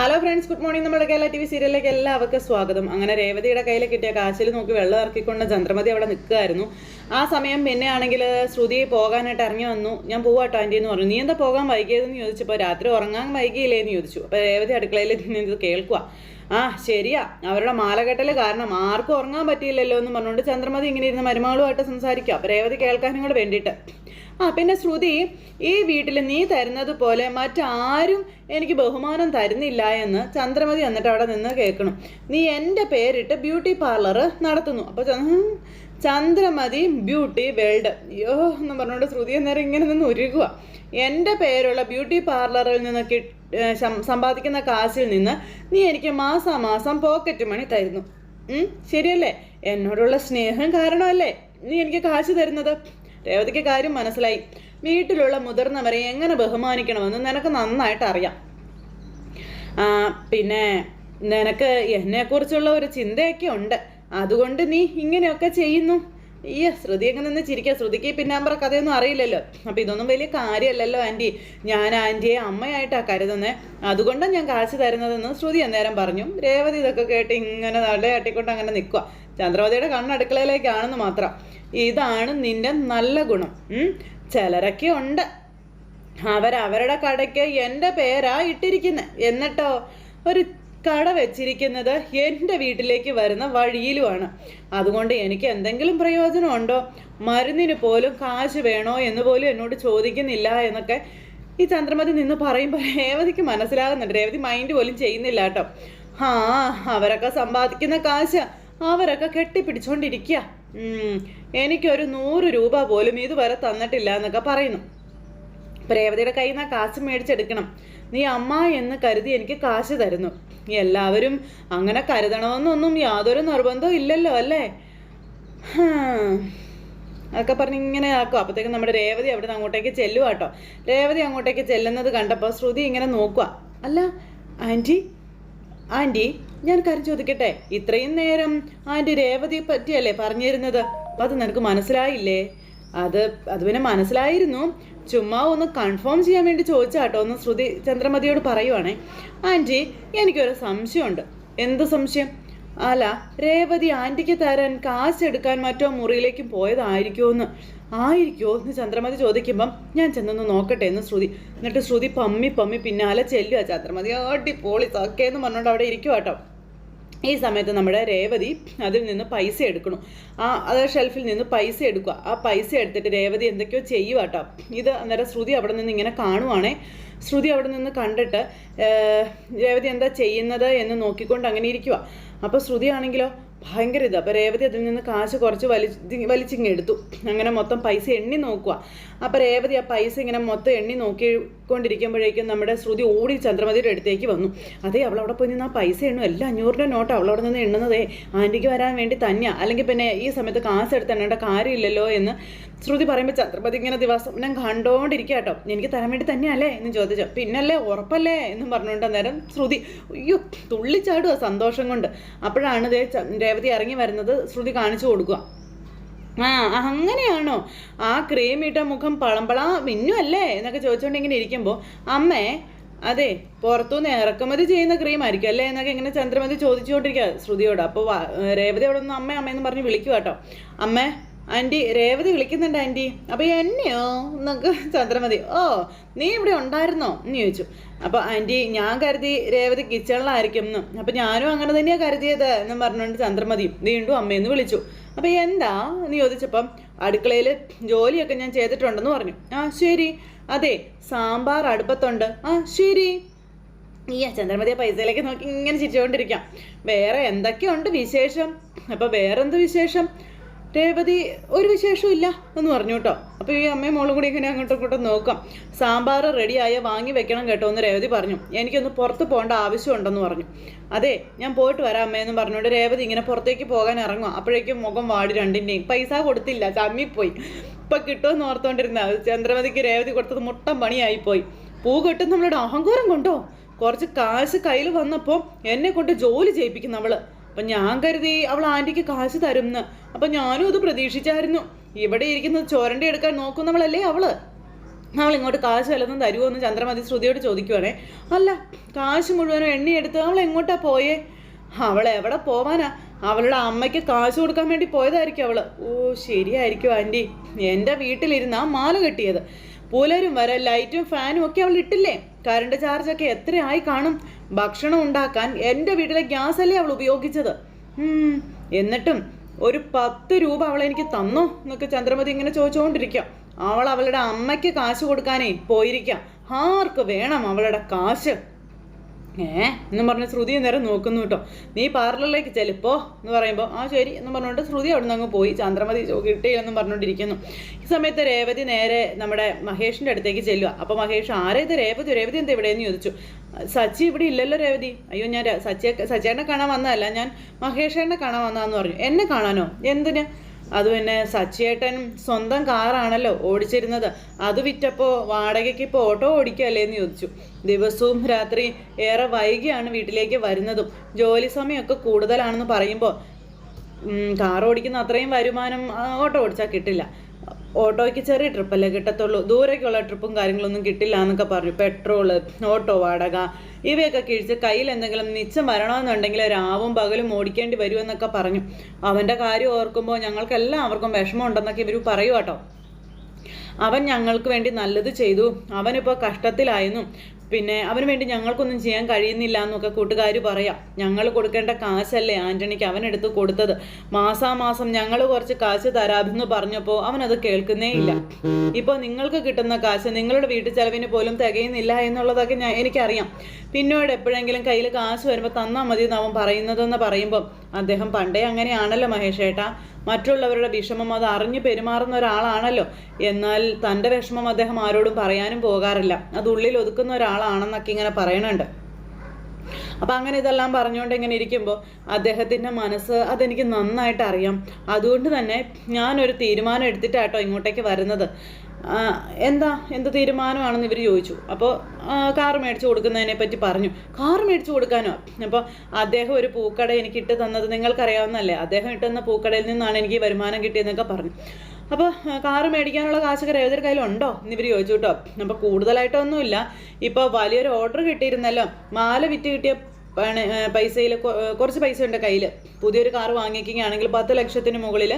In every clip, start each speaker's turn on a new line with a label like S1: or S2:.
S1: Hello friends good morning നമ്മുടെ Kerala T V സീരിയലിലേക്ക് എല്ലാവർക്കും സ്വാഗതം. അങ്ങനെ രേവതിയുടെ കയ്യിൽ കിട്ടിയ കാശിൽ നോക്കി വെള്ളം ഇറക്കിക്കൊണ്ട് ചന്ദ്രമതി അവിടെ നിൽക്കുമായിരുന്നു ആ സമയം പിന്നെ ആണെങ്കിൽ ശ്രുതി പോകാനായിട്ട് ഇറങ്ങി വന്നു. ഞാൻ പോവാട്ടോ ആന്റി എന്ന് പറഞ്ഞു. നീ എന്താ പോകാൻ വൈകിയതെന്ന് ചോദിച്ചപ്പോൾ രാത്രി ഉറങ്ങാൻ വൈകിയില്ലേ എന്ന് ചോദിച്ചു. അപ്പോൾ രേവതി അടുക്കളയിൽ നിന്ന് ഇത് കേൾക്കുക ആ ശരിയാ. അവരുടെ മാലകെട്ടൽ കാരണം ആർക്കും ഉറങ്ങാൻ പറ്റിയില്ലല്ലോ എന്ന് പറഞ്ഞുകൊണ്ട് ചന്ദ്രമതി ഇങ്ങനെ ഇരുന്ന് മരുമകളുമായിട്ട് സംസാരിക്കാം. രേവതി കേൾക്കാനും കൂടെ വേണ്ടിയിട്ട്. ആ പിന്നെ ശ്രുതി ഈ വീട്ടിൽ നീ തരുന്നത് പോലെ മറ്റാരും എനിക്ക് ബഹുമാനം തരുന്നില്ല എന്ന് ചന്ദ്രമതി എന്നിട്ട് അവിടെ നിന്ന് കേൾക്കണം. നീ എന്റെ പേരിട്ട് ബ്യൂട്ടി പാർലർ നടത്തുന്നു. അപ്പോൾ ചന്ദ്രമതി ബ്യൂട്ടി വേൾഡ്. അയ്യോ എന്ന് പറഞ്ഞുകൊണ്ട് ശ്രുതി അന്നേരം ഇങ്ങനെ നിന്ന് ഉരുകുക എന്റെ പേരുള്ള ബ്യൂട്ടി പാർലറിൽ നിന്ന് കി ഏർ സമ്പാദിക്കുന്ന കാശിൽ നിന്ന് നീ എനിക്ക് മാസാമാസം പോക്കറ്റ് മണി തരുന്നു. ശരിയല്ലേ? എന്നോടുള്ള സ്നേഹം കാരണമല്ലേ നീ എനിക്ക് കാശ് തരുന്നത്? രേവതിക്ക് കാര്യം മനസ്സിലായി. വീട്ടിലുള്ള മുതിർന്നവരെ എങ്ങനെ ബഹുമാനിക്കണമെന്ന് നിനക്ക് നന്നായിട്ട് അറിയാം. പിന്നെ നിനക്ക് എന്നെക്കുറിച്ചുള്ള ഒരു ചിന്തയൊക്കെ ഉണ്ട്. അതുകൊണ്ട് നീ ഇങ്ങനെയൊക്കെ ചെയ്യുന്നു. ഈ ശ്രുതി അങ്ങ് നിന്ന് ചിരിക്കുക ശ്രുതിക്ക് പിന്നാമ്പറ കഥയൊന്നും അറിയില്ലല്ലോ. അപ്പം ഇതൊന്നും വലിയ കാര്യമല്ലല്ലോ ആന്റി ഞാൻ ആന്റിയെ അമ്മയായിട്ടാണ് കരുതുന്നേ. അതുകൊണ്ടാണ് ഞാൻ കാശ് തരുന്നതെന്ന് ശ്രുതി അന്നേരം പറഞ്ഞു. രേവതി ഇതൊക്കെ കേട്ട് ഇങ്ങനെ തടയാട്ടിക്കൊണ്ട് അങ്ങനെ നിൽക്കുക ചന്ദ്രവതിയുടെ കണ്ണടുക്കളയിലേക്കാണെന്ന് മാത്രം. ഇതാണ് നിന്റെ നല്ല ഗുണം. ചിലരൊക്കെ ഉണ്ട്. അവരവരുടെ കടയ്ക്ക് എന്റെ പേരാ ഇട്ടിരിക്കുന്നത് എന്നിട്ടോ? ഒരു കട വെച്ചിരിക്കുന്നത് എന്റെ വീട്ടിലേക്ക് വരുന്ന വഴിയിലുമാണ്. അതുകൊണ്ട് എനിക്ക് എന്തെങ്കിലും പ്രയോജനം ഉണ്ടോ? മരുന്നിന് പോലും കാശ് വേണോ എന്ന് പോലും എന്നോട് ചോദിക്കുന്നില്ല എന്നൊക്കെ ഈ ചന്ദ്രമതി നിന്ന് പറയുമ്പോൾ രേവതിക്ക് മനസ്സിലാകുന്നുണ്ട്. രേവതി മൈൻഡ് പോലും ചെയ്യുന്നില്ല കേട്ടോ. ആ അവരൊക്കെ സമ്പാദിക്കുന്ന കാശ് അവരൊക്കെ കെട്ടിപ്പിടിച്ചോണ്ടിരിക്കുക എനിക്കൊരു നൂറ് രൂപ പോലും ഇതുവരെ തന്നിട്ടില്ല എന്നൊക്കെ പറയുന്നു. പ്രേവതിയുടെ രേവതിയുടെ കയ്യിൽ നിന്ന് കാശ് മേടിച്ചെടുക്കണം. നീ അമ്മ എന്ന് കരുതി എനിക്ക് കാശ് തരുന്നു. എല്ലാവരും അങ്ങനെ കരുതണമെന്നൊന്നും യാതൊരു നിർബന്ധവും ഇല്ലല്ലോ അല്ലേ. അതൊക്കെ പറഞ്ഞ് ഇങ്ങനെ ആക്കും. അപ്പോഴത്തേക്കും നമ്മുടെ രേവതി അവിടെ അങ്ങോട്ടേക്ക് ചെല്ലുക കേട്ടോ. രേവതി അങ്ങോട്ടേക്ക് ചെല്ലുന്നത് കണ്ടപ്പോൾ ശ്രുതി ഇങ്ങനെ നോക്കുക അല്ല ആന്റി ആന്റി ഞാൻ കാര്യം ചോദിക്കട്ടെ? ഇത്രയും നേരം ആന്റി രേവതിയെ പറ്റിയല്ലേ പറഞ്ഞിരുന്നത്? അപ്പം അത് നിനക്ക് മനസ്സിലായില്ലേ? അത് അത് പിന്നെ മനസ്സിലായിരുന്നു. ചുമ്മാ ഒന്ന് കൺഫേം ചെയ്യാൻ വേണ്ടി ചോദിച്ചാട്ടോ ഒന്ന് ശ്രുതി ചന്ദ്രമതിയോട് പറയുവാണേ. ആന്റി എനിക്കൊരു സംശയമുണ്ട്. എന്ത് സംശയം? അല്ല രേവതി ആന്റിക്ക് തരാൻ കാശ് എടുക്കാൻ മറ്റോ മുറിയിലേക്ക് പോയതായിരിക്കുമോ എന്ന് ആയിരിക്കുമോ എന്ന് ചന്ദ്രമതി ചോദിക്കുമ്പം ഞാൻ ചെന്നൊന്ന് നോക്കട്ടെ എന്ന് ശ്രുതി. എന്നിട്ട് ശ്രുതി പമ്മി പമ്മി പിന്നാലെ ചെല്ലുക ചന്ദ്രമതി ഓട്ടി പോളി സക്കേന്ന് പറഞ്ഞുകൊണ്ട് അവിടെ ഇരിക്കുക കേട്ടോ ഈ സമയത്ത് നമ്മുടെ രേവതി അതിൽ നിന്ന് പൈസ എടുക്കണം. ആ അത് ഷെൽഫിൽ നിന്ന് പൈസ എടുക്കുക. ആ പൈസ എടുത്തിട്ട് രേവതി എന്തൊക്കെയോ ചെയ്യുക കേട്ടോ ഇത് അന്നേരം ശ്രുതി അവിടെ നിന്ന് ഇങ്ങനെ കാണുവാണേ. ശ്രുതി അവിടെ നിന്ന് കണ്ടിട്ട് രേവതി എന്താ ചെയ്യുന്നത് എന്ന് നോക്കിക്കൊണ്ട് അങ്ങനെ ഇരിക്കുക അപ്പോൾ ശ്രുതി ആണെങ്കിലോ ഭയങ്കര ഇത്. അപ്പോൾ രേവതി അതിൽ നിന്ന് കാശ് കുറച്ച് വലിച്ച് വലിച്ചിങ്ങ് എടുത്തു. അങ്ങനെ മൊത്തം പൈസ എണ്ണി നോക്കുക അപ്പോൾ രേവതി ആ പൈസ ഇങ്ങനെ മൊത്തം എണ്ണി നോക്കിക്കൊണ്ടിരിക്കുമ്പോഴേക്കും നമ്മുടെ ശ്രുതി ഓടി ചന്ദ്രമതിയുടെ അടുത്തേക്ക് വന്നു. അതേ അവൾ അവിടെ പോയി നിന്ന് ആ പൈസ എണ്ണു. എല്ലാം അഞ്ഞൂറിന്റെ നോട്ട് അവളവിടെ നിന്ന് എണ്ണുന്നതേ. ആന്റിക്ക് വരാൻ വേണ്ടി തന്നെയാണ് അല്ലെങ്കിൽ പിന്നെ ഈ സമയത്ത് കാശ് എടുത്ത് എണ്ണേണ്ട കാര്യമില്ലല്ലോ എന്ന് ശ്രുതി പറയുമ്പോൾ ചന്ദ്രപതി ഇങ്ങനെ ദിവസം ഞാൻ കണ്ടോണ്ടിരിക്കുക കേട്ടോ എനിക്ക് തരാൻ വേണ്ടി തന്നെയല്ലേ എന്ന് ചോദിച്ചു. പിന്നല്ലേ ഉറപ്പല്ലേ എന്നും പറഞ്ഞുകൊണ്ട് അന്നേരം ശ്രുതി അയ്യോ തുള്ളിച്ചാടുക സന്തോഷം കൊണ്ട്. അപ്പോഴാണ് ദേ രേവതി ഇറങ്ങി വരുന്നത് ശ്രുതി കാണിച്ചു കൊടുക്കുക. ആ അങ്ങനെയാണോ? ആ ക്രീം ഇട്ട മുഖം പളമ്പള മിന്നുമല്ലേ എന്നൊക്കെ ചോദിച്ചുകൊണ്ട് ഇങ്ങനെ ഇരിക്കുമ്പോൾ അമ്മേ അതെ പുറത്തുനിന്ന് ഇറക്കുമതി ചെയ്യുന്ന ക്രീം ആയിരിക്കും അല്ലേ എന്നൊക്കെ ഇങ്ങനെ ചന്ദ്രമതി ചോദിച്ചുകൊണ്ടിരിക്കുക ശ്രുതിയോട്. അപ്പോൾ രേവതിയോടൊന്നും അമ്മ അമ്മയെന്ന് പറഞ്ഞ് വിളിക്കുക കേട്ടോ അമ്മേ ആന്റി രേവതി വിളിക്കുന്നുണ്ട് ആന്റി. അപ്പോൾ എന്നെയോ? എന്നൊക്കെ ചന്ദ്രമതി ഓ നീ ഇവിടെ ഉണ്ടായിരുന്നോ? എന്ന് ചോദിച്ചു. അപ്പോൾ ആന്റി ഞാൻ കരുതി രേവതി കിച്ചണിലായിരിക്കും എന്ന്. അപ്പോൾ ഞാനും അങ്ങനെ തന്നെയാണ് കരുതിയത് എന്ന് പറഞ്ഞുകൊണ്ട് ചന്ദ്രമതി വീണ്ടും അമ്മയെന്ന് വിളിച്ചു. അപ്പോൾ എന്താ? എന്ന് ചോദിച്ചപ്പം അടുക്കളയിൽ ജോലിയൊക്കെ ഞാൻ ചെയ്തിട്ടുണ്ടെന്ന് പറഞ്ഞു. ആ ശരി. അതെ സാമ്പാർ അടുപ്പത്തുണ്ട്. ആ ശരി. ഈ ചന്ദ്രമതിയെ പൈസയിലേക്ക് നോക്കി ഇങ്ങനെ ചിരിച്ചുകൊണ്ടിരിക്കാം. വേറെ എന്തൊക്കെയുണ്ട് വിശേഷം? അപ്പോൾ വേറെന്ത് വിശേഷം? രേവതി ഒരു വിശേഷവും ഇല്ല എന്ന് പറഞ്ഞു കേട്ടോ. അപ്പോൾ ഈ അമ്മയും മോളും കൂടി ഇങ്ങനെ അങ്ങോട്ടും ഇങ്ങോട്ടും നോക്കാം. സാമ്പാർ റെഡിയായ വാങ്ങി വെക്കണം കേട്ടോ എന്ന് രേവതി പറഞ്ഞു. എനിക്കൊന്ന് പുറത്ത് പോകേണ്ട ആവശ്യമുണ്ടെന്ന് പറഞ്ഞു. അതെ ഞാൻ പോയിട്ട് വരാം അമ്മയെന്ന് പറഞ്ഞുകൊണ്ട് രേവതി ഇങ്ങനെ പുറത്തേക്ക് പോകാൻ ഇറങ്ങും അപ്പോഴേക്കും മുഖം വാടി രണ്ടിന്റെയും പൈസ കൊടുത്തില്ല ചമ്മിപ്പോയി. ഇപ്പം കിട്ടുമെന്ന് ഓർത്തുകൊണ്ടിരുന്ന ചന്ദ്രമതിക്ക് രേവതി കൊടുത്തത് മുട്ടം പണിയായിപ്പോയി. പൂ കെട്ടും നമ്മളുടെ അഹങ്കാരം കൊണ്ടോ? കുറച്ച് കാശ് കയ്യിൽ വന്നപ്പോൾ എന്നെ കൊണ്ട് ജോലി ചെയ്യിപ്പിക്കും അവൾ. അപ്പം ഞാൻ കരുതി അവൾ ആന്റിക്ക് കാശ് തരുമെന്ന് അപ്പം ഞാനും അത് പ്രതീക്ഷിച്ചായിരുന്നു. ഇവിടെ ഇരിക്കുന്നത് ചോരണ്ട എടുക്കാൻ നോക്കുന്നവളല്ലേ അവൾ? അവൾ ഇങ്ങോട്ട് കാശ് വല്ലതും തരുമോ എന്ന് ചന്ദ്രമതി ശ്രുതിയോട് ചോദിക്കുവാണേ. അല്ല കാശ് മുഴുവനും എണ്ണിയെടുത്ത് അവൾ എങ്ങോട്ടാ പോയേ? അവൾ എവിടെ പോവാനാ? അവളുടെ അമ്മയ്ക്ക് കാശ് കൊടുക്കാൻ വേണ്ടി പോയതായിരിക്കും അവൾ. ഓ ശരിയായിരിക്കും ആന്റി എന്റെ വീട്ടിലിരുന്ന് ആ മാല കെട്ടിയത്. പുലരും വരെ ലൈറ്റും ഫാനും ഒക്കെ അവൾ ഇട്ടില്ലേ? കറണ്ട് ചാർജൊക്കെ എത്രയായി കാണും. ഭക്ഷണം ഉണ്ടാക്കാൻ എന്റെ വീട്ടിലെ ഗ്യാസ് അല്ലേ അവൾ ഉപയോഗിച്ചത്? എന്നിട്ടും ഒരു പത്ത് രൂപ അവൾ എനിക്ക് തന്നോ എന്നൊക്കെ ചന്ദ്രമതി ഇങ്ങനെ ചോദിച്ചുകൊണ്ടിരിക്കാം അവൾ അവളുടെ അമ്മയ്ക്ക് കാശ് കൊടുക്കാനേ പോയിരിക്കാം ആർക്ക് വേണം അവളുടെ കാശ്? ഏ? എന്നും പറഞ്ഞ് ശ്രുതി നേരം നോക്കുന്നു കേട്ടോ. നീ പാർലറിലേക്ക് ചെലുപ്പോ എന്ന് പറയുമ്പോൾ ആ ശരി എന്ന് പറഞ്ഞുകൊണ്ട് ശ്രുതി അവിടെ നിന്ന് അങ്ങ് പോയി. ചന്ദ്രമതി കിട്ടി കിട്ടിയില്ലെന്നും പറഞ്ഞുകൊണ്ടിരിക്കുന്നു. ഈ സമയത്ത് രേവതി നേരെ നമ്മുടെ മഹേഷിന്റെ അടുത്തേക്ക് ചെല്ലുക അപ്പോൾ മഹേഷ് ആരെ രേവതി രേവതി എന്താ ഇവിടെയെന്ന് ചോദിച്ചു. സച്ചി ഇവിടെ ഇല്ലല്ലോ രേവതി. അയ്യോ ഞാൻ സച്ചിയെ സച്ചിയേനെ കാണാൻ വന്നതല്ല ഞാൻ മഹേഷേട്ടനെ കാണാൻ വന്നതെന്ന് പറഞ്ഞു. എന്നെ കാണാനോ? എന്തിന്? അത് പിന്നെ സച്ചിയേട്ടൻ സ്വന്തം കാറാണല്ലോ ഓടിച്ചിരുന്നത്. അത് വിറ്റപ്പോൾ വാടകയ്ക്ക് ഇപ്പോൾ ഓട്ടോ ഓടിക്കുകയല്ലേ എന്ന് ചോദിച്ചു. ദിവസവും രാത്രി ഏറെ വൈകിയാണ് വീട്ടിലേക്ക് വരുന്നതും. ജോലി സമയമൊക്കെ കൂടുതലാണെന്ന് പറയുമ്പോൾ കാർ ഓടിക്കുന്ന അത്രയും വരുമാനം ഓട്ടോ ഓടിച്ചാൽ കിട്ടില്ല. ഓട്ടോയ്ക്ക് ചെറിയ ട്രിപ്പല്ലേ കിട്ടത്തുള്ളൂ. ദൂരേക്കുള്ള ട്രിപ്പും കാര്യങ്ങളൊന്നും കിട്ടില്ല എന്നൊക്കെ പറഞ്ഞു. പെട്രോൾ ഓട്ടോ വാടക ഇവയൊക്കെ കിഴിച്ച് കയ്യിൽ എന്തെങ്കിലും നിച്ചം വരണമെന്നുണ്ടെങ്കിൽ രാവും പകലും ഓടിക്കേണ്ടി വരുമെന്നൊക്കെ പറഞ്ഞു. അവന്റെ കാര്യം ഓർക്കുമ്പോൾ ഞങ്ങൾക്ക് എല്ലാവർക്കും വിഷമം ഉണ്ടെന്നൊക്കെ ഇവർ പറയൂ കേട്ടോ. അവൻ ഞങ്ങൾക്ക് വേണ്ടി നല്ലത് ചെയ്തു. അവനിപ്പോൾ കഷ്ടത്തിലായിരുന്നു പിന്നെ അവന് വേണ്ടി ഞങ്ങൾക്കൊന്നും ചെയ്യാൻ കഴിയുന്നില്ല എന്നൊക്കെ കൂട്ടുകാർ പറയാം. ഞങ്ങൾ കൊടുക്കേണ്ട കാശല്ലേ ആന്റണിക്ക് അവനെടുത്ത് കൊടുത്തത്? മാസാമാസം ഞങ്ങൾ കുറച്ച് കാശ് തരാമെന്ന് പറഞ്ഞപ്പോൾ അവനത് കേൾക്കുന്നേ ഇല്ല. ഇപ്പോൾ നിങ്ങൾക്ക് കിട്ടുന്ന കാശ് നിങ്ങളുടെ വീട്ടു ചെലവിന് പോലും തികയുന്നില്ല എന്നുള്ളതൊക്കെ ഞാൻ എനിക്കറിയാം. പിന്നോട് എപ്പോഴെങ്കിലും കയ്യിൽ കാശ് വരുമ്പോൾ തന്നാൽ മതി എന്ന് അവൻ പറയുന്നതെന്ന് പറയുമ്പോൾ അദ്ദേഹം പണ്ടേ അങ്ങനെയാണല്ലോ മഹേഷ് ഏട്ടാ. മറ്റുള്ളവരുടെ വിഷമം അത് അറിഞ്ഞു പെരുമാറുന്ന ഒരാളാണല്ലോ. എന്നാൽ തന്റെ വിഷമം അദ്ദേഹം ആരോടും പറയാനും പോകാറില്ല. അത് ഉള്ളിൽ ഒതുക്കുന്ന ഒരാളാണെന്നൊക്കെ ഇങ്ങനെ പറയണുണ്ട്. അപ്പം അങ്ങനെ ഇതെല്ലാം പറഞ്ഞുകൊണ്ട് ഇങ്ങനെ ഇരിക്കുമ്പോൾ അദ്ദേഹത്തിന്റെ മനസ്സ് അതെനിക്ക് നന്നായിട്ട് അറിയാം. അതുകൊണ്ട് തന്നെ ഞാനൊരു തീരുമാനം എടുത്തിട്ടാട്ടോ ഇങ്ങോട്ടേക്ക് വരുന്നത്. എന്താ? എന്ത് തീരുമാനമാണെന്ന് ഇവർ ചോദിച്ചു. അപ്പോൾ കാർ മേടിച്ചു കൊടുക്കുന്നതിനെ പറ്റി പറഞ്ഞു. കാർ മേടിച്ചു കൊടുക്കാനോ? അപ്പോൾ അദ്ദേഹം ഒരു പൂക്കട എനിക്ക് ഇട്ട് തന്നത് നിങ്ങൾക്കറിയാവുന്നല്ലേ അദ്ദേഹം ഇട്ടുന്ന പൂക്കടയിൽ നിന്നാണ് എനിക്ക് വരുമാനം കിട്ടിയതെന്നൊക്കെ പറഞ്ഞു. അപ്പോൾ കാറ് മേടിക്കാനുള്ള കാശൊക്കെ രേവതിയുടെ എന്ന് ഇവർ ചോദിച്ചു കേട്ടോ. അപ്പോൾ കൂടുതലായിട്ടൊന്നുമില്ല. ഇപ്പോൾ വലിയൊരു ഓർഡർ കിട്ടിയിരുന്നല്ലോ. മാല വിറ്റ് കിട്ടിയ പൈസയിൽ കുറച്ച് പൈസ ഉണ്ട് കയ്യിൽ പുതിയൊരു കാർ വാങ്ങിക്കുകയാണെങ്കിൽ പത്ത് ലക്ഷത്തിന് മുകളിൽ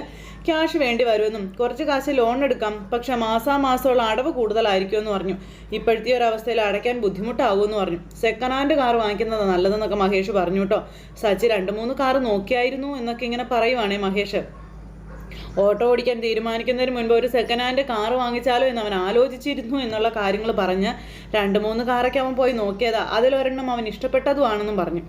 S1: ക്യാഷ് വേണ്ടി വരുമെന്നും. കുറച്ച് കാശ് ലോൺ എടുക്കാം. പക്ഷെ മാസാമാസമുള്ള അടവ് കൂടുതലായിരിക്കും എന്ന് പറഞ്ഞു. ഇപ്പോഴത്തെ ഒരു അവസ്ഥയിൽ അടയ്ക്കാൻ ബുദ്ധിമുട്ടാകുമെന്ന് പറഞ്ഞു. സെക്കൻഡ് ഹാൻഡ് കാർ വാങ്ങിക്കുന്നത് നല്ലതെന്നൊക്കെ മഹേഷ് പറഞ്ഞു കേട്ടോ. സച്ചി രണ്ട് മൂന്ന് കാർ നോക്കിയായിരുന്നു എന്നൊക്കെ ഇങ്ങനെ പറയുവാണേ മഹേഷ്. ഓട്ടോ ഓടിക്കാൻ തീരുമാനിക്കുന്നതിന് മുൻപ് ഒരു സെക്കൻഡ് ഹാൻഡ് കാർ വാങ്ങിച്ചാലോ എന്ന് അവൻ ആലോചിച്ചിരുന്നു എന്നുള്ള കാര്യങ്ങൾ പറഞ്ഞ് രണ്ട് മൂന്ന് കാറൊക്കെ അവൻ പോയി നോക്കിയതാ. അതിലൊരെണ്ണം അവൻ ഇഷ്ടപ്പെട്ടതുമാണെന്നും പറഞ്ഞു.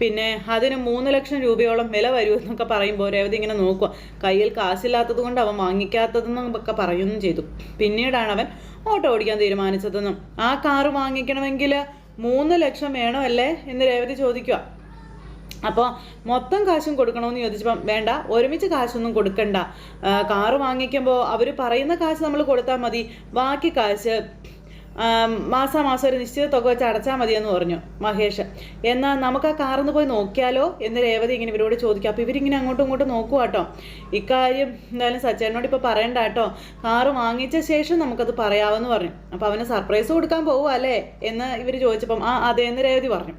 S1: പിന്നെ അതിന് മൂന്ന് ലക്ഷം രൂപയോളം വില വരുമെന്നൊക്കെ പറയുമ്പോൾ രേവതി ഇങ്ങനെ നോക്കുക കയ്യിൽ കാശില്ലാത്തത് കൊണ്ട് അവൻ വാങ്ങിക്കാത്തതെന്നൊക്കെ പറയുകയും ചെയ്തു. പിന്നീടാണ് അവൻ ഓട്ടോ ഓടിക്കാൻ തീരുമാനിച്ചതെന്നും. ആ കാറ് വാങ്ങിക്കണമെങ്കിൽ മൂന്ന് ലക്ഷം വേണമല്ലേ എന്ന് രേവതി ചോദിക്കുക അപ്പോൾ മൊത്തം കാശും കൊടുക്കണമെന്ന് ചോദിച്ചപ്പം വേണ്ട ഒരുമിച്ച് കാശൊന്നും കൊടുക്കണ്ട. കാറ് വാങ്ങിക്കുമ്പോൾ അവർ പറയുന്ന കാശ് നമ്മൾ കൊടുത്താൽ മതി. ബാക്കി കാശ് മാസാ മാസം ഒരു നിശ്ചിത തുക വെച്ച് അടച്ചാൽ മതിയെന്ന് പറഞ്ഞു മഹേഷ്. എന്നാൽ നമുക്ക് ആ കാറിന്ന് പോയി നോക്കിയാലോ എന്ന് രേവതി ഇങ്ങനെ ഇവരോട് ചോദിക്കും. അപ്പോൾ ഇവരിങ്ങനെ അങ്ങോട്ടും ഇങ്ങോട്ടും നോക്കുക കേട്ടോ ഇക്കാര്യം എന്തായാലും സച്ചേനോട് ഇപ്പോൾ പറയണ്ട കേട്ടോ കാറ് വാങ്ങിച്ച ശേഷം നമുക്കത് പറയാമെന്ന് പറഞ്ഞു. അപ്പോൾ അവന് സർപ്രൈസ് കൊടുക്കാൻ പോവുക അല്ലേ എന്ന് ഇവർ ചോദിച്ചപ്പം ആ അതേന്ന് രേവതി പറഞ്ഞു.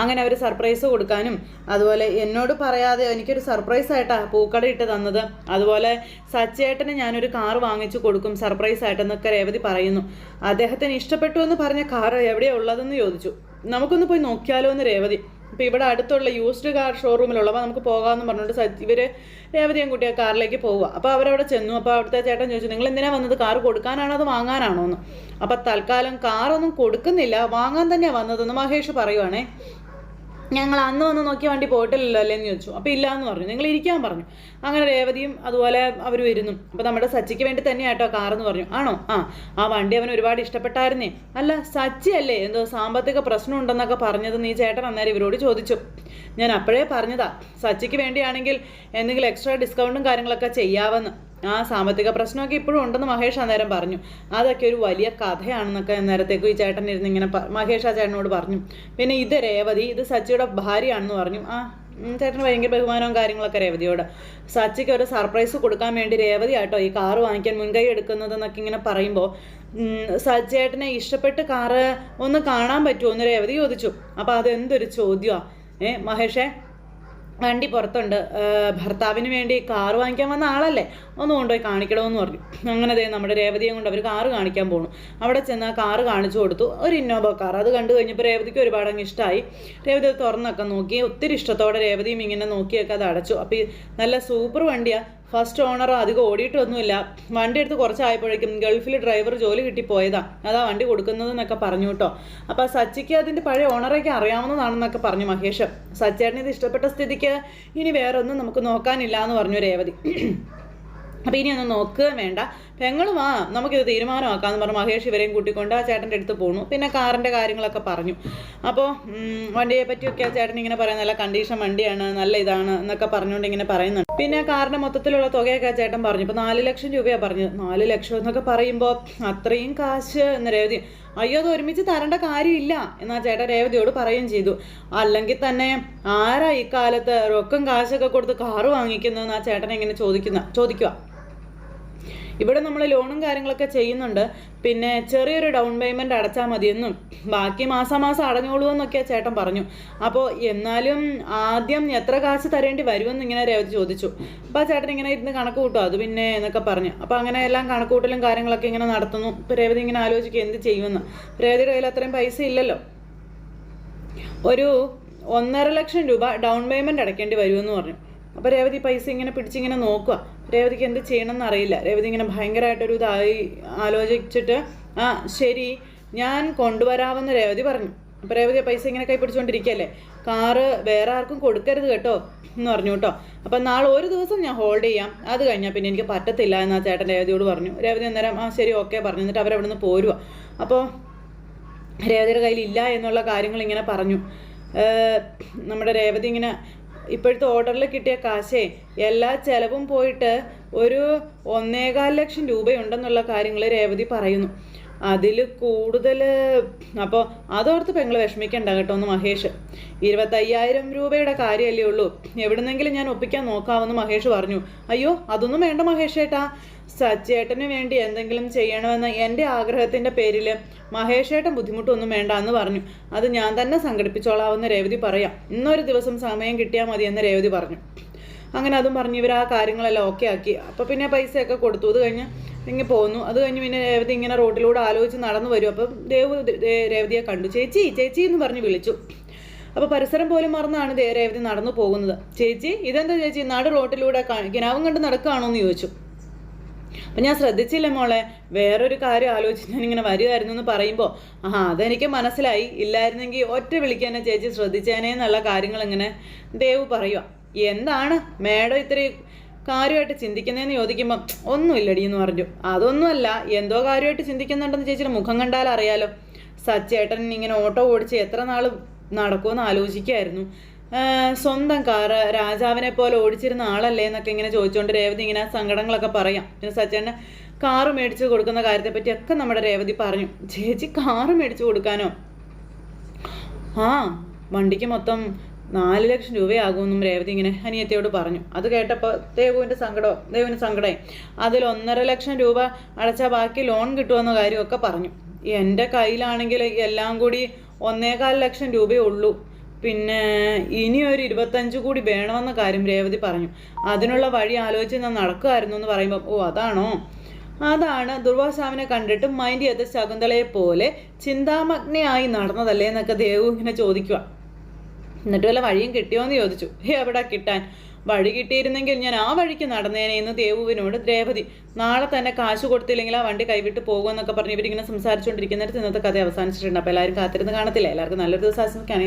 S1: അങ്ങനെ അവർ സർപ്രൈസ് കൊടുക്കാനും അതുപോലെ എന്നോട് പറയാതെ എനിക്കൊരു സർപ്രൈസ് ആയിട്ടാണ് പൂക്കട ഇട്ട് തന്നത്. അതുപോലെ സച്ചേട്ടന് ഞാനൊരു കാർ വാങ്ങിച്ചു കൊടുക്കും സർപ്രൈസ് ആയിട്ടെന്നൊക്കെ രേവതി പറയുന്നു. അദ്ദേഹത്തിന് ഇഷ്ടപ്പെട്ടു എന്ന് പറഞ്ഞ കാർ എവിടെയാണ് ഉള്ളതെന്ന് ചോദിച്ചു. നമുക്കൊന്ന് പോയി നോക്കിയാലോ എന്ന് രേവതി. ഇപ്പോൾ ഇവിടെ അടുത്തുള്ള യൂസ്ഡ് കാർ ഷോറൂമിലുള്ളപ്പോൾ നമുക്ക് പോകാമെന്ന് പറഞ്ഞുകൊണ്ട് ഇവർ രേവതിയും കുട്ടിയെ കാറിലേക്ക് പോവുക അപ്പോൾ അവരവിടെ ചെന്നു. അപ്പോൾ അവിടുത്തെ ചേട്ടൻ ചോദിച്ചു നിങ്ങൾ എന്തിനാ വന്നത്? കാർ കൊടുക്കാനാണോ അത് വാങ്ങാനാണോ എന്ന് അപ്പോൾ തൽക്കാലം കാറൊന്നും കൊടുക്കുന്നില്ല. വാങ്ങാൻ തന്നെയാണ് വന്നതെന്ന് മഹേഷ് പറയുവാണേ. ഞങ്ങൾ അന്ന് വന്ന് നോക്കിയ വണ്ടി പോയിട്ടില്ലല്ലോ അല്ലേ എന്ന് ചോദിച്ചു. അപ്പോൾ ഇല്ല എന്ന് പറഞ്ഞു. ഞങ്ങൾ ഇരിക്കാൻ പറഞ്ഞു. അങ്ങനെ രേവതിയും അതുപോലെ അവരും ഇരുന്നു അപ്പോൾ നമ്മുടെ സച്ചിക്ക് വേണ്ടി തന്നെയാട്ടോ എന്ന് പറഞ്ഞു. ആണോ? ആ. ആ വണ്ടി അവൻ ഒരുപാട് ഇഷ്ടപ്പെട്ടായിരുന്നേ. അല്ല സച്ചി അല്ലേ? എന്തോ സാമ്പത്തിക പ്രശ്നം ഉണ്ടെന്നൊക്കെ പറഞ്ഞത് നീ ചേട്ടൻ അന്നേരം ഇവരോട് ചോദിച്ചു. ഞാൻ അപ്പോഴേ പറഞ്ഞതാ. സച്ചിക്ക് വേണ്ടിയാണെങ്കിൽ എന്തെങ്കിലും എക്സ്ട്രാ ഡിസ്കൗണ്ടും കാര്യങ്ങളൊക്കെ ചെയ്യാമെന്ന് ആ സാമ്പത്തിക പ്രശ്നമൊക്കെ ഇപ്പോഴും ഉണ്ടെന്ന് മഹേഷ് അന്നേരം പറഞ്ഞു. അതൊക്കെ ഒരു വലിയ കഥയാണെന്നൊക്കെ നേരത്തേക്കും ഈ ചേട്ടൻ ഇരുന്ന് ഇങ്ങനെ മഹേഷ് ആ ചേട്ടനോട് പറഞ്ഞു. പിന്നെ ഇത് രേവതി ഇത് സച്ചിയുടെ ഭാര്യയാണെന്ന് പറഞ്ഞു. ആ ചേട്ടന് ഭയങ്കര ബഹുമാനവും കാര്യങ്ങളൊക്കെ രേവതിയോട്. സച്ചിക്ക് ഒരു സർപ്രൈസ് കൊടുക്കാൻ വേണ്ടി രേവതി ആട്ടോ ഈ കാറ് വാങ്ങിക്കാൻ മുൻകൈ എടുക്കുന്നതെന്നൊക്കെ ഇങ്ങനെ പറയുമ്പോൾ സച്ചേട്ടനെ ഇഷ്ടപ്പെട്ട് കാറ് ഒന്ന് കാണാൻ പറ്റുമോ എന്ന് രേവതി ചോദിച്ചു. അപ്പോൾ അതെന്തൊരു ചോദ്യമാണ് ഏ മഹേഷേ വണ്ടി പുറത്തുണ്ട്. ഭർത്താവിന് വേണ്ടി കാറ് വാങ്ങിക്കാൻ വന്ന ആളല്ലേ? ഒന്ന് കൊണ്ടുപോയി കാണിക്കണമെന്ന് പറഞ്ഞു. അങ്ങനെ ദേ നമ്മുടെ രേവതിയെ കൊണ്ട് അവർ കാറ് കാണിക്കാൻ പോണു. അവിടെ ചെന്ന് ആ കാറ് കാണിച്ചു കൊടുത്തു. ഒരു ഇന്നോവ കാർ. അത് കണ്ടു കഴിഞ്ഞപ്പോൾ രേവതിക്ക് ഒരുപാട് അങ്ങ് ഇഷ്ടമായി രേവതി തുറന്നൊക്കെ നോക്കി. ഒത്തിരി ഇഷ്ടത്തോടെ രേവതിയും ഇങ്ങനെ നോക്കിയൊക്കെ അത് അടച്ചു. അപ്പോൾ നല്ല സൂപ്പർ വണ്ടിയാണ് ഫസ്റ്റ് ഓണർ അധികം ഓടിയിട്ടൊന്നുമില്ല. വണ്ടി എടുത്ത് കുറച്ചായപ്പോഴേക്കും ഗൾഫിൽ ഡ്രൈവർ ജോലി കിട്ടി പോയതാ. അതാ വണ്ടി കൊടുക്കുന്നതെന്നൊക്കെ പറഞ്ഞു കേട്ടോ. അപ്പോൾ സച്ചിക്ക് അതിന്റെ പഴയ ഓണറൊക്കെ അറിയാവുന്നതാണെന്നൊക്കെ പറഞ്ഞു മഹേഷ്. സച്ചേട്ടന് ഇത് ഇഷ്ടപ്പെട്ട സ്ഥിതിക്ക് ഇനി വേറൊന്നും നമുക്ക് നോക്കാനില്ല എന്ന് പറഞ്ഞു രേവതി. അപ്പോൾ ഇനി ഒന്നും നോക്കുക വേണ്ട. പെങ്ങളും ആ നമുക്കിത് തീരുമാനമാക്കാമെന്ന് പറഞ്ഞു മഹേഷ് ഇവരെയും കൂട്ടിക്കൊണ്ട് ആ ചേട്ടന്റെ അടുത്ത് പോണു. പിന്നെ കാറിന്റെ കാര്യങ്ങളൊക്കെ പറഞ്ഞു. അപ്പോൾ വണ്ടിയെ പറ്റിയൊക്കെ ആ ചേട്ടൻ ഇങ്ങനെ പറയുന്ന നല്ല കണ്ടീഷൻ വണ്ടിയാണ് നല്ല ഇതാണ് എന്നൊക്കെ പറഞ്ഞുകൊണ്ട് ഇങ്ങനെ പറയുന്നുണ്ട്. പിന്നെ കാറിന്റെ മൊത്തത്തിലുള്ള തുകയൊക്കെ ആ ചേട്ടൻ പറഞ്ഞു. ഇപ്പോൾ നാല് ലക്ഷം രൂപയാണ് പറഞ്ഞത്. നാല് ലക്ഷം എന്നൊക്കെ പറയുമ്പോൾ അത്രയും കാശ് എന്ന് രേവതി അയ്യോ അത് ഒരുമിച്ച് തരേണ്ട കാര്യമില്ല എന്നാ ചേട്ടൻ രേവതിയോട് പറയുകയും ചെയ്തു. അല്ലെങ്കിൽ തന്നെ ആരാ ഇക്കാലത്ത് കാലത്ത് റൊക്കം കാശൊക്കെ കൊടുത്ത് കാറ് വാങ്ങിക്കുന്നതെന്ന് ആ ചേട്ടൻ ഇങ്ങനെ ചോദിക്കുന്ന ചോദിക്കുക ഇവിടെ നമ്മൾ ലോണും കാര്യങ്ങളൊക്കെ ചെയ്യുന്നുണ്ട്. പിന്നെ ചെറിയൊരു ഡൗൺ പേയ്മെന്റ് അടച്ചാൽ മതിയെന്നും ബാക്കി മാസം മാസം അടഞ്ഞോളൂ എന്നൊക്കെ ചേട്ടൻ പറഞ്ഞു. അപ്പോൾ എന്നാലും ആദ്യം എത്ര കാശ് തരേണ്ടി വരുമെന്ന് ഇങ്ങനെ രേവതി ചോദിച്ചു. അപ്പോൾ ചേട്ടൻ ഇങ്ങനെ ഇരുന്ന് കണക്ക് കൂട്ടും. അത് പിന്നെ എന്നൊക്കെ പറഞ്ഞു. അപ്പോൾ അങ്ങനെ എല്ലാം കണക്ക് കൂട്ടലും കാര്യങ്ങളൊക്കെ ഇങ്ങനെ നടത്തുന്നു. രേവതി ഇങ്ങനെ ആലോചിക്കുക എന്ത് ചെയ്യുമെന്ന്. രേവതിയുടെ കയ്യിൽ അത്രയും പൈസ ഇല്ലല്ലോ. ഒരു ഒന്നര ലക്ഷം രൂപ ഡൗൺ പേയ്മെന്റ് അടയ്ക്കേണ്ടി വരുമെന്ന് പറഞ്ഞു. അപ്പോൾ രേവതി പൈസ ഇങ്ങനെ പിടിച്ചിങ്ങനെ നോക്കുക. രേവതിക്ക് എന്ത് ചെയ്യണമെന്ന് അറിയില്ല. രേവതി ഇങ്ങനെ ഭയങ്കരമായിട്ടൊരു ഇതായി ആലോചിച്ചിട്ട് ആ ശരി ഞാൻ കൊണ്ടുവരാമെന്ന് രേവതി പറഞ്ഞു. അപ്പോൾ രേവതി പൈസ ഇങ്ങനെ കൈ പിടിച്ചുകൊണ്ടിരിക്കുകയല്ലേ? കാറ് വേറെ ആർക്കും കൊടുക്കരുത് കേട്ടോ എന്ന് പറഞ്ഞു കേട്ടോ. അപ്പം നാളെ ഒരു ദിവസം ഞാൻ ഹോൾഡ് ചെയ്യാം. അത് കഴിഞ്ഞാൽ പിന്നെ എനിക്ക് പറ്റത്തില്ല എന്ന് ആ ചേട്ടൻ രേവതിയോട് പറഞ്ഞു. രേവതി അന്നേരം ആ ശരി ഓക്കെ പറഞ്ഞു. എന്നിട്ട് അവരവിടെ നിന്ന് പോരുക അപ്പോൾ രേവതിയുടെ കയ്യിൽ ഇല്ല എന്നുള്ള കാര്യങ്ങൾ ഇങ്ങനെ പറഞ്ഞു. നമ്മുടെ രേവതി ഇങ്ങനെ ഇപ്പോഴത്തെ ഓർഡറിൽ കിട്ടിയ കാശേ എല്ലാ ചിലവും പോയിട്ട് ഒരു ഒന്നേകാൽ ലക്ഷം രൂപയുണ്ടെന്നുള്ള കാര്യങ്ങൾ രേവതി പറയുന്നു. അതിൽ കൂടുതൽ അപ്പോൾ അതോർത്ത് പെങ്ങൾ വിഷമിക്കണ്ട കേട്ടോ ഒന്ന് മഹേഷ്. ഇരുപത്തയ്യായിരം രൂപയുടെ കാര്യമല്ലേ ഉള്ളൂ. എവിടുന്നെങ്കിലും ഞാൻ ഒപ്പിക്കാൻ നോക്കാമെന്ന് മഹേഷ് പറഞ്ഞു. അയ്യോ അതൊന്നും വേണ്ട മഹേഷ് ഏട്ടാ. സച്ചേട്ടന് വേണ്ടി എന്തെങ്കിലും ചെയ്യണമെന്ന് എന്റെ ആഗ്രഹത്തിന്റെ പേരിൽ മഹേഷേട്ടൻ ബുദ്ധിമുട്ടൊന്നും വേണ്ട എന്ന് പറഞ്ഞു. അത് ഞാൻ തന്നെ സംഘടിപ്പിച്ചോളാമെന്ന് രേവതി പറയാം. ഇന്നൊരു ദിവസം സമയം കിട്ടിയാൽ മതി എന്ന് രേവതി പറഞ്ഞു. അങ്ങനെ അതും പറഞ്ഞ് ഇവർ ആ കാര്യങ്ങളെല്ലാം ഓക്കെ ആക്കി. അപ്പോൾ പിന്നെ പൈസയൊക്കെ കൊടുത്തു. അത് കഴിഞ്ഞ് ഇങ്ങനെ പോന്നു. അത് കഴിഞ്ഞ് പിന്നെ രേവതി ഇങ്ങനെ റോഡിലൂടെ ആലോചിച്ച് നടന്നു വരും. അപ്പം ദേവ് രേവതിയെ കണ്ടു. ചേച്ചി ചേച്ചി എന്ന് പറഞ്ഞ് വിളിച്ചു. അപ്പോൾ പരിസരം പോലും മറന്നാണ് രേവതി നടന്നു പോകുന്നത്. ചേച്ചി ഇതെന്താ ചേച്ചി? നാട് റോട്ടിലൂടെ കിനാവും കണ്ട് നടക്കുകയാണോ എന്ന് ചോദിച്ചു. അപ്പം ഞാൻ ശ്രദ്ധിച്ചില്ല മോളെ? വേറൊരു കാര്യം ആലോചിച്ച് ഇങ്ങനെ വരുമായിരുന്നു എന്ന് പറയുമ്പോൾ ആ അതെനിക്ക് മനസ്സിലായി. ഇല്ലായിരുന്നെങ്കിൽ ഒറ്റ വിളിക്കാനെ ചേച്ചി ശ്രദ്ധിച്ചേനെ എന്നുള്ള കാര്യങ്ങൾ ഇങ്ങനെ ദേവ് പറയുക എന്താണ് മേഡം ഇത്രയും കാര്യമായിട്ട് ചിന്തിക്കുന്നതെന്ന് ചോദിക്കുമ്പം ഒന്നുമില്ലടി എന്ന് പറഞ്ഞു. അതൊന്നുമല്ല എന്തോ കാര്യമായിട്ട് ചിന്തിക്കുന്നുണ്ടെന്ന് ചേച്ചിയുടെ മുഖം കണ്ടാൽ അറിയാലോ സച്ചേട്ടൻ ഇങ്ങനെ ഓട്ടോ ഓടിച്ച് എത്ര നാൾ നടക്കുമെന്ന് ആലോചിക്കായിരുന്നു. സ്വന്തം കാറ് രാജാവിനെ പോലെ ഓടിച്ചിരുന്ന ആളല്ലേ എന്നൊക്കെ ഇങ്ങനെ ചോദിച്ചുകൊണ്ട് രേവതി ഇങ്ങനെ സങ്കടങ്ങളൊക്കെ പറയാം. പിന്നെ സച്ചേട്ടന് കാറ് മേടിച്ച് കൊടുക്കുന്ന കാര്യത്തെപ്പറ്റി ഒക്കെ നമ്മുടെ രേവതി പറഞ്ഞു. ചേച്ചി കാറ് മേടിച്ച് കൊടുക്കാനോ? ആ വണ്ടിക്ക് മൊത്തം നാല് ലക്ഷം രൂപയാകുമെന്നും രേവതി ഇങ്ങനെ അനിയത്തിയോട് പറഞ്ഞു. അത് കേട്ടപ്പോൾ ദേവുവിന്റെ സങ്കടം ദേവുവിന് സങ്കടമായി അതിൽ ഒന്നര ലക്ഷം രൂപ അടച്ചാൽ ബാക്കി ലോൺ കിട്ടുമെന്ന കാര്യമൊക്കെ പറഞ്ഞു. എന്റെ കയ്യിലാണെങ്കിൽ എല്ലാം കൂടി ഒന്നേകാൽ ലക്ഷം രൂപയേ ഉള്ളൂ. പിന്നെ ഇനി ഒരു ഇരുപത്തഞ്ച് കൂടി വേണമെന്ന കാര്യം രേവതി പറഞ്ഞു. അതിനുള്ള വഴി ആലോചിച്ച് ഞാൻ നടക്കുമായിരുന്നു എന്ന് പറയുമ്പോൾ ഓ അതാണോ? അതാണ്. ദുർവാസാവിനെ കണ്ടിട്ട് മൈൻഡ് ചെയ്ത ശകുന്തളയെ പോലെ ചിന്താമഗ്നയായി നടന്നതല്ലേ? എന്നൊക്കെ ദേവു ഇങ്ങനെ ചോദിക്കുക എന്നിട്ട് വല്ല വഴിയും കിട്ടിയോ എന്ന് ചോദിച്ചു. ഹേ എവിടെ കിട്ടാൻ? വഴി കിട്ടിയിരുന്നെങ്കിൽ ഞാൻ ആ വഴിക്ക് നടന്നേനെ എന്ന് ദേവുവിനോട് രേവതി. നാളെ തന്നെ കാശ് കൊടുത്തില്ലെങ്കിൽ ആ വണ്ടി കൈവിട്ട് പോകുമെന്നൊക്കെ പറഞ്ഞ് ഇവരിങ്ങനെ സംസാരിച്ചുകൊണ്ടിരിക്കുന്നിടത്ത് ഇന്നത്തെ കഥ അവസാനിച്ചിട്ടുണ്ട്. അപ്പോൾ എല്ലാവരും കാത്തിരുന്ന് കാണത്തില്ല? എല്ലാവർക്കും നല്ലൊരു ദിവസം ആശംസിക്കുകയാണ്.